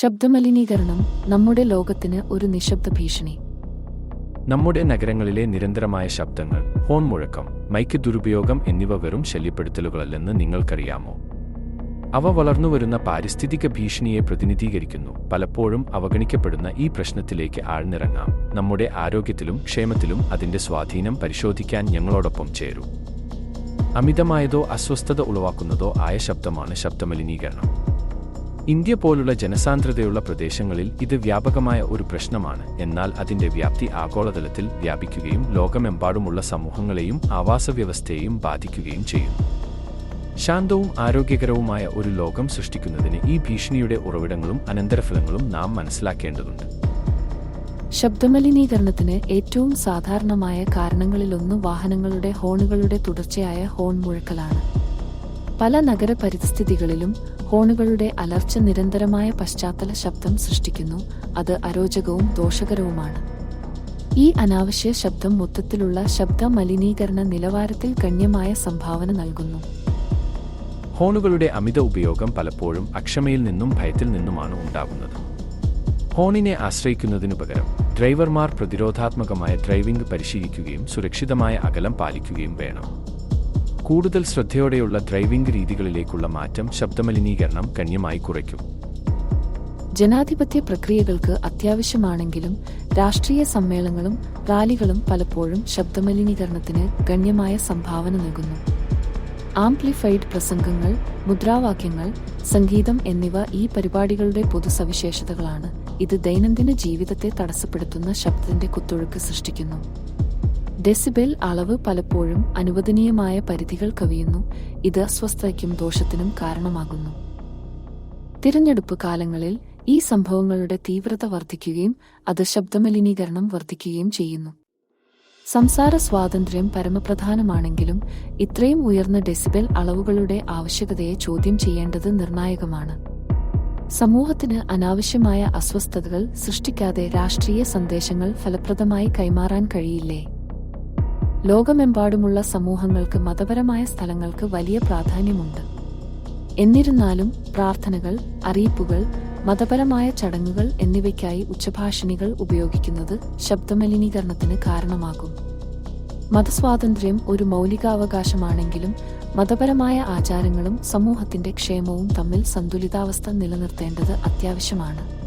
ശബ്ദമലിനീകരണം നമ്മുടെ ലോകത്തിന് ഒരു നിശബ്ദ ഭീഷണി. നമ്മുടെ നഗരങ്ങളിലെ നിരന്തരമായ ശബ്ദങ്ങൾ ഹോൺ മുഴക്കം മൈക്ക് ദുരുപയോഗം എന്നിവ വെറും ശല്യപ്പെടുത്തലുകളല്ലെന്ന് നിങ്ങൾക്കറിയാമോ? അവ വളർന്നുവരുന്ന പാരിസ്ഥിതിക ഭീഷണിയെ പ്രതിനിധീകരിക്കുന്നു. പലപ്പോഴും അവഗണിക്കപ്പെടുന്ന ഈ പ്രശ്നത്തിലേക്ക് ആഴ്ന്നിറങ്ങാം. നമ്മുടെ ആരോഗ്യത്തിലും ക്ഷേമത്തിലും അതിന്റെ സ്വാധീനം പരിശോധിക്കാൻ ഞങ്ങളോടൊപ്പം ചേരൂ. അമിതമായതോ അസ്വസ്ഥത ഉളവാക്കുന്നതോ ആയ ശബ്ദമാണ് ശബ്ദമലിനീകരണം. ഇന്ത്യ പോലുള്ള ജനസാന്ദ്രതയുള്ള പ്രദേശങ്ങളിൽ ഇത് വ്യാപകമായ ഒരു പ്രശ്നമാണ്. എന്നാൽ അതിന്റെ വ്യാപ്തി ആഗോളതലത്തിൽ വ്യാപിക്കുകയും ലോകമെമ്പാടുമുള്ള സമൂഹങ്ങളെയും ആവാസവ്യവസ്ഥയെയും ബാധിക്കുകയും ചെയ്യുന്നു. ശാന്തവും ആരോഗ്യകരവുമായ ഒരു ലോകം സൃഷ്ടിക്കുന്നതിന് ഈ ഭീഷണിയുടെ ഉറവിടങ്ങളും അനന്തരഫലങ്ങളും നാം മനസ്സിലാക്കേണ്ടതുണ്ട്. ശബ്ദമലിനീകരണത്തിന് ഏറ്റവും സാധാരണമായ കാരണങ്ങളിലൊന്ന് വാഹനങ്ങളുടെ ഹോണുകളുടെ തുടർച്ചയായ ഹോൺ മുഴക്കലാണ്. പല നഗര പരിസ്ഥിതികളിലും ഹോണുകളുടെ അലർച്ച നിരന്തരമായ പശ്ചാത്തല ശബ്ദം സൃഷ്ടിക്കുന്നു. അത് അരോചകവും ദോഷകരവുമാണ്. ഈ അനാവശ്യ ശബ്ദം മൊത്തത്തിലുള്ള ശബ്ദ മലിനീകരണ നിലവാരത്തിൽ ഗണ്യമായ സംഭാവന നൽകുന്നു. ഹോണുകളുടെ അമിത ഉപയോഗം പലപ്പോഴും അക്ഷമയിൽ നിന്നും ഭയത്തിൽ നിന്നുമാണ് ഉണ്ടാകുന്നത്. ഹോണിനെ ആശ്രയിക്കുന്നതിനു പകരം ഡ്രൈവർമാർ പ്രതിരോധാത്മകമായ ഡ്രൈവിംഗ് പരിശീലിക്കുകയും സുരക്ഷിതമായ അകലം പാലിക്കുകയും വേണം. കൂടുതൽ ശ്രദ്ധയോടെയുള്ള ഡ്രൈവിംഗ് രീതികളിലേക്കുള്ള മാറ്റം ശബ്ദമലിനീകരണം ഗണ്യമായി കുറയ്ക്കും. ജനാധിപത്യ പ്രക്രിയകൾക്ക് അത്യാവശ്യമാണെങ്കിലും രാഷ്ട്രീയ സമ്മേളനങ്ങളും റാലികളും പലപ്പോഴും ശബ്ദമലിനീകരണത്തിന് ഗണ്യമായ സംഭാവന നൽകുന്നു. ആംപ്ലിഫൈഡ് പ്രസംഗങ്ങൾ മുദ്രാവാക്യങ്ങൾ സംഗീതം എന്നിവ ഈ പരിപാടികളുടെ പൊതുസവിശേഷതകളാണ്. ഇത് ദൈനംദിന ജീവിതത്തെ തടസ്സപ്പെടുത്തുന്ന ശബ്ദത്തിന്റെ കുത്തൊഴുക്ക് സൃഷ്ടിക്കുന്നു. ഡെസിബെൽ അളവ് പലപ്പോഴും അനുവദനീയമായ പരിധികൾ കവിയുന്നു. ഇത് അസ്വസ്ഥതയ്ക്കും ദോഷത്തിനും കാരണമാകുന്നു. തിരഞ്ഞെടുപ്പ് കാലങ്ങളിൽ ഈ സംഭവങ്ങളുടെ തീവ്രത വർദ്ധിക്കുകയും അത് ശബ്ദമലിനീകരണം വർദ്ധിക്കുകയും ചെയ്യുന്നു. സംസാര സ്വാതന്ത്ര്യം പരമപ്രധാനമാണെങ്കിലും ഇത്രയും ഉയർന്ന ഡെസിബെൽ അളവുകളുടെ ആവശ്യകതയെ ചോദ്യം ചെയ്യേണ്ടത് നിർണായകമാണ്. സമൂഹത്തിന് അനാവശ്യമായ അസ്വസ്ഥതകൾ സൃഷ്ടിക്കാതെ രാഷ്ട്രീയ സന്ദേശങ്ങൾ ഫലപ്രദമായി കൈമാറാൻ കഴിയില്ലേ? ലോകമെമ്പാടുമുള്ള സമൂഹങ്ങൾക്ക് മതപരമായ സ്ഥലങ്ങൾക്ക് വലിയ പ്രാധാന്യമുണ്ട്. എന്നിരുന്നാലും പ്രാർത്ഥനകൾ അറിയിപ്പുകൾ മതപരമായ ചടങ്ങുകൾ എന്നിവയ്ക്കായി ഉച്ചഭാഷിണികൾ ഉപയോഗിക്കുന്നത് ശബ്ദമലിനീകരണത്തിന് കാരണമാകും. മതസ്വാതന്ത്ര്യം ഒരു മൗലികാവകാശമാണെങ്കിലും മതപരമായ ആചാരങ്ങളും സമൂഹത്തിന്റെ ക്ഷേമവും തമ്മിൽ സന്തുലിതാവസ്ഥ നിലനിർത്തേണ്ടത് അത്യാവശ്യമാണ്.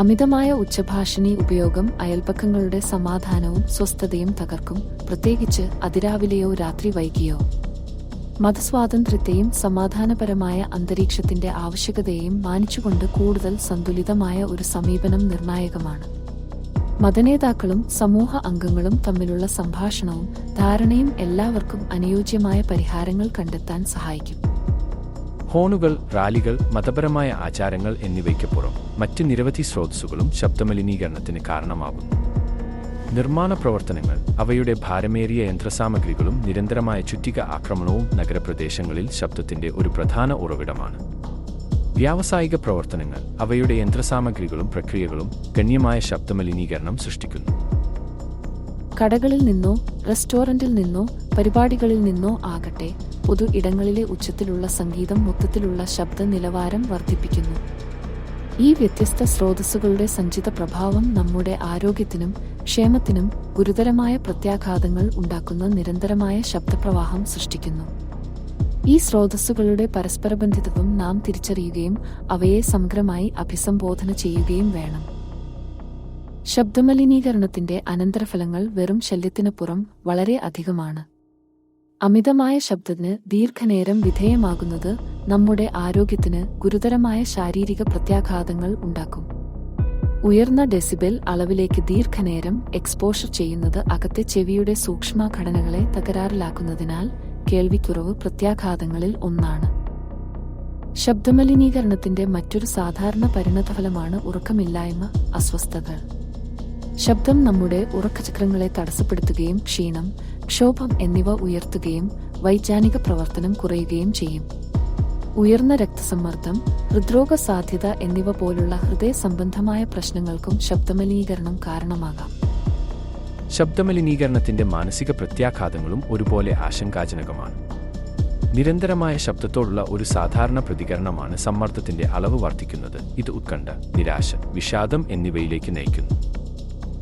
അമിതമായ ഉച്ചഭാഷിണി ഉപയോഗം അയൽപക്കങ്ങളുടെ സമാധാനവും സ്വസ്ഥതയും തകർക്കും. പ്രത്യേകിച്ച് അതിരാവിലെയോ രാത്രി വൈകിയോ. മതസ്വാതന്ത്ര്യത്തെയും സമാധാനപരമായ അന്തരീക്ഷത്തിന്റെ ആവശ്യകതയെയും മാനിച്ചുകൊണ്ട് കൂടുതൽ സന്തുലിതമായ ഒരു സമീപനം നിർണായകമാണ്. മതനേതാക്കളും സമൂഹ അംഗങ്ങളും തമ്മിലുള്ള സംഭാഷണവും ധാരണയും എല്ലാവർക്കും അനുയോജ്യമായ പരിഹാരങ്ങൾ കണ്ടെത്താൻ സഹായിക്കും. ഹോണുകൾ റാലികൾ മതപരമായ ആചാരങ്ങൾ എന്നിവയ്ക്കപ്പുറം മറ്റ് നിരവധി സ്രോതസ്സുകളും ശബ്ദമലിനീകരണത്തിന് കാരണമാകുന്നു. നിർമ്മാണ പ്രവർത്തനങ്ങൾ അവയുടെ ഭാരമേറിയ യന്ത്രസാമഗ്രികളും നിരന്തരമായ ചുറ്റിക ആക്രമണവും നഗരപ്രദേശങ്ങളിൽ ശബ്ദത്തിന്റെ ഒരു പ്രധാന ഉറവിടമാണ്. വ്യാവസായിക പ്രവർത്തനങ്ങൾ അവയുടെ യന്ത്രസാമഗ്രികളും പ്രക്രിയകളും ഗണ്യമായ ശബ്ദമലിനീകരണം സൃഷ്ടിക്കുന്നു. കടകളിൽ നിന്നോ റെസ്റ്റോറന്റിൽ നിന്നോ പരിപാടികളിൽ നിന്നോ ആകട്ടെ പൊതു ഇടങ്ങളിലെ ഉച്ചത്തിലുള്ള സംഗീതം മൊത്തത്തിലുള്ള ശബ്ദ നിലവാരം വർദ്ധിപ്പിക്കുന്നു. ഈ വ്യത്യസ്ത സ്രോതസ്സുകളുടെ സഞ്ചിത പ്രഭാവം നമ്മുടെ ആരോഗ്യത്തിനും ക്ഷേമത്തിനും ഗുരുതരമായ പ്രത്യാഘാതങ്ങൾ ഉണ്ടാക്കുന്ന നിരന്തരമായ ശബ്ദപ്രവാഹം സൃഷ്ടിക്കുന്നു. ഈ സ്രോതസ്സുകളുടെ പരസ്പരബന്ധിതത്വം നാം തിരിച്ചറിയുകയും അവയെ സമഗ്രമായി അഭിസംബോധന ചെയ്യുകയും വേണം. ശബ്ദമലിനീകരണത്തിന്റെ അനന്തരഫലങ്ങൾ വെറും ശല്യത്തിനപ്പുറം വളരെ അധികമാണ്. അമിതമായ ശബ്ദത്തിന് ദീർഘനേരം വിധേയമാകുന്നത് നമ്മുടെ ആരോഗ്യത്തിന് ഗുരുതരമായ ശാരീരിക പ്രത്യാഘാതങ്ങൾ ഉണ്ടാക്കും. ഉയർന്ന ഡെസിബെൽ അളവിലേക്ക് ദീർഘനേരം എക്സ്പോഷർ ചെയ്യുന്നത് അകത്തെ ചെവിയുടെ സൂക്ഷ്മ ഘടനകളെ തകരാറിലാക്കുന്നതിനാൽ കേൾവിക്കുറവ് പ്രത്യാഘാതങ്ങളിൽ ഒന്നാണ്. ശബ്ദമലിനീകരണത്തിന്റെ മറ്റൊരു സാധാരണ പരിണതഫലമാണ് ഉറക്കമില്ലായ്മ അസ്വസ്ഥതകൾ ശബ്ദം നമ്മുടെ ഉറക്കചക്രങ്ങളെ തടസ്സപ്പെടുത്തുകയും ക്ഷീണം ക്ഷോഭം എന്നിവ ഉയർത്തുകയും വൈജ്ഞാനിക പ്രവർത്തനം കുറയുകയും ചെയ്യും. ഉയർന്ന രക്തസമ്മർദ്ദം ഹൃദ്രോഗ സാധ്യത എന്നിവ പോലുള്ള ഹൃദയ സംബന്ധമായ പ്രശ്നങ്ങൾക്കും ശബ്ദമലിനീകരണം കാരണമാകാം. ശബ്ദമലിനീകരണത്തിന്റെ മാനസിക പ്രത്യാഘാതങ്ങളും ഒരുപോലെ ആശങ്കാജനകമാണ്. നിരന്തരമായ ശബ്ദത്തോടുള്ള ഒരു സാധാരണ പ്രതികരണമാണ് സമ്മർദ്ദത്തിന്റെ അളവ് വർദ്ധിക്കുന്നത്. ഇത് ഉത്കണ്ഠ നിരാശ വിഷാദം എന്നിവയിലേക്ക് നയിക്കുന്നു.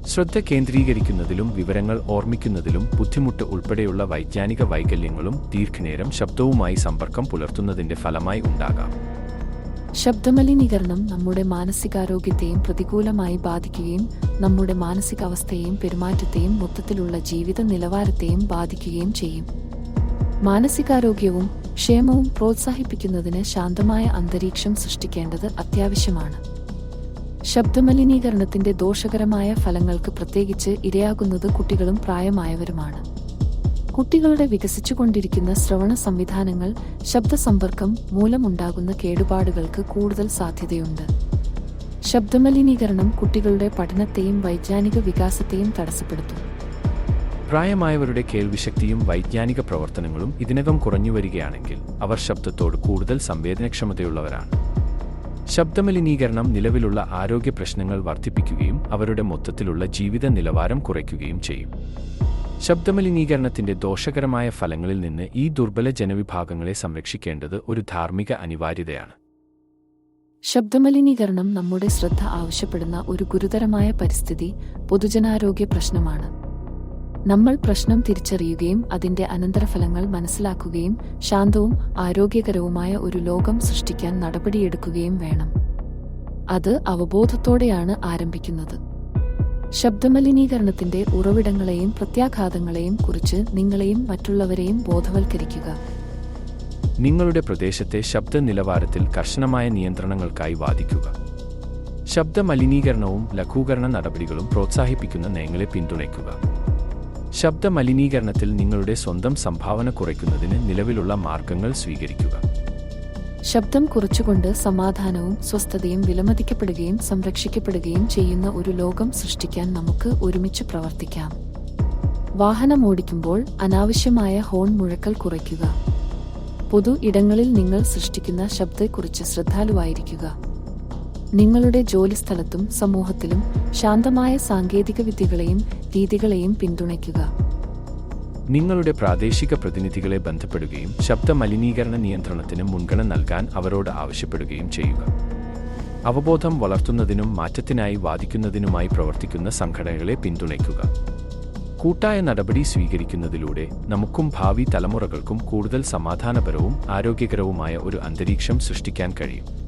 ശ്രദ്ധ കേന്ദ്രീകരിക്കുന്നതിലും വിവരങ്ങൾ ഓർമ്മിക്കുന്നതിലും ബുദ്ധിമുട്ട് ഉൾപ്പെടെയുള്ള വൈജ്ഞാനിക വൈകല്യങ്ങളും ദീർഘനേരം ശബ്ദവുമായി സമ്പർക്കം പുലർത്തുന്നതിന്റെ ഫലമായി ഉണ്ടാകാം. ശബ്ദമലിനീകരണം നമ്മുടെ മാനസികാരോഗ്യത്തെയും പ്രതികൂലമായി ബാധിക്കുകയും നമ്മുടെ മാനസികാവസ്ഥയെയും പെരുമാറ്റത്തെയും മൊത്തത്തിലുള്ള ജീവിത നിലവാരത്തെയും ബാധിക്കുകയും ചെയ്യും. മാനസികാരോഗ്യവും ക്ഷേമവും പ്രോത്സാഹിപ്പിക്കുന്നതിന് ശാന്തമായ അന്തരീക്ഷം സൃഷ്ടിക്കേണ്ടത് അത്യാവശ്യമാണ്. ശബ്ദമലിനീകരണത്തിന്റെ ദോഷകരമായ ഫലങ്ങൾക്ക് പ്രത്യേകിച്ച് ഇരയാകുന്നത് കുട്ടികളും പ്രായമായവരുമാണ്. കുട്ടികളുടെ വികസിച്ചുകൊണ്ടിരിക്കുന്ന ശ്രവണ സംവിധാനങ്ങൾ ശബ്ദസമ്പർക്കം മൂലമുണ്ടാകുന്ന കേടുപാടുകൾക്ക് കൂടുതൽ സാധ്യതയുണ്ട്. ശബ്ദമലിനീകരണം കുട്ടികളുടെ പഠനത്തെയും വൈജ്ഞാനിക വികാസത്തെയും തടസ്സപ്പെടുത്തും. പ്രായമായവരുടെ കേൾവിശക്തിയും വൈജ്ഞാനിക പ്രവർത്തനങ്ങളും ഇതിനകം കുറഞ്ഞു വരികയാണെങ്കിൽ അവർ ശബ്ദത്തോട് കൂടുതൽ സംവേദനക്ഷമതയുള്ളവരാണ്. ശബ്ദമലിനീകരണം നിലവിലുള്ള ആരോഗ്യ പ്രശ്നങ്ങൾ വർദ്ധിപ്പിക്കുകയും അവരുടെ മൊത്തത്തിലുള്ള ജീവിത നിലവാരം കുറയ്ക്കുകയും ചെയ്യും. ശബ്ദമലിനീകരണത്തിന്റെ ദോഷകരമായ ഫലങ്ങളിൽ നിന്ന് ഈ ദുർബല ജനവിഭാഗങ്ങളെ സംരക്ഷിക്കേണ്ടത് ഒരു ധാർമ്മിക അനിവാര്യതയാണ്. ശബ്ദമലിനീകരണം നമ്മുടെ ശ്രദ്ധ ആവശ്യപ്പെടുന്ന ഒരു ഗുരുതരമായ പരിസ്ഥിതി പൊതുജനാരോഗ്യ പ്രശ്നമാണ്. നമ്മൾ പ്രശ്നം തിരിച്ചറിയുകയും അതിന്റെ അനന്തരഫലങ്ങൾ മനസ്സിലാക്കുകയും ശാന്തവും ആരോഗ്യകരവുമായ ഒരു ലോകം സൃഷ്ടിക്കാൻ നടപടിയെടുക്കുകയും വേണം. അത് അവബോധത്തോടെയാണ് ആരംഭിക്കുന്നത്. ശബ്ദമലിനീകരണത്തിന്റെ ഉറവിടങ്ങളെയും പ്രത്യാഘാതങ്ങളെയും കുറിച്ച് നിങ്ങളെയും മറ്റുള്ളവരെയും ബോധവൽക്കരിക്കുക. നിങ്ങളുടെ പ്രദേശത്തെ ശബ്ദ നിലവാരത്തിൽ കർശനമായ നിയന്ത്രണങ്ങൾക്കായി വാദിക്കുക. ശബ്ദമലിനീകരണവും ലഘൂകരണ നടപടികളും പ്രോത്സാഹിപ്പിക്കുന്ന നയങ്ങളെ പിന്തുണയ്ക്കുക. ശബ്ദ മലിനീകരണത്തിൽ നിങ്ങളുടെ സ്വന്തം സംഭാവന കുറയ്ക്കുന്നതിന് നിലവിലുള്ള മാർഗങ്ങൾ സ്വീകരിക്കുക. ശബ്ദം കുറച്ചുകൊണ്ട് സമാധാനവും സ്വസ്ഥതയും വിലമതിക്കപ്പെടുകയും സംരക്ഷിക്കപ്പെടുകയും ചെയ്യുന്ന ഒരു ലോകം സൃഷ്ടിക്കാൻ നമുക്ക് ഒരുമിച്ച് പ്രവർത്തിക്കാം. വാഹനം ഓടിക്കുമ്പോൾ അനാവശ്യമായ ഹോൺ മുഴക്കൽ കുറയ്ക്കുക. പൊതു ഇടങ്ങളിൽ നിങ്ങൾ സൃഷ്ടിക്കുന്ന ശബ്ദത്തെക്കുറിച്ച് ശ്രദ്ധാലുവായിരിക്കുക. നിങ്ങളുടെ ജോലിസ്ഥലത്തും സമൂഹത്തിലും ശാന്തമായ സാങ്കേതിക വിദ്യകളെയും രീതികളെയും പിന്തുണയ്ക്കുക. നിങ്ങളുടെ പ്രാദേശിക പ്രതിനിധികളെ ബന്ധപ്പെടുകയും ശബ്ദ മലിനീകരണ നിയന്ത്രണത്തിന് മുൻഗണന നൽകാൻ അവരോട് ആവശ്യപ്പെടുകയും ചെയ്യുക. അവബോധം വളർത്തുന്നതിനും മാറ്റത്തിനായി വാദിക്കുന്നതിനുമായി പ്രവർത്തിക്കുന്ന സംഘടനകളെ പിന്തുണയ്ക്കുക. കൂട്ടായ നടപടി സ്വീകരിക്കുന്നതിലൂടെ നമുക്കും ഭാവി തലമുറകൾക്കും കൂടുതൽ സമാധാനപരവും ആരോഗ്യകരവുമായ ഒരു അന്തരീക്ഷം സൃഷ്ടിക്കാൻ കഴിയും.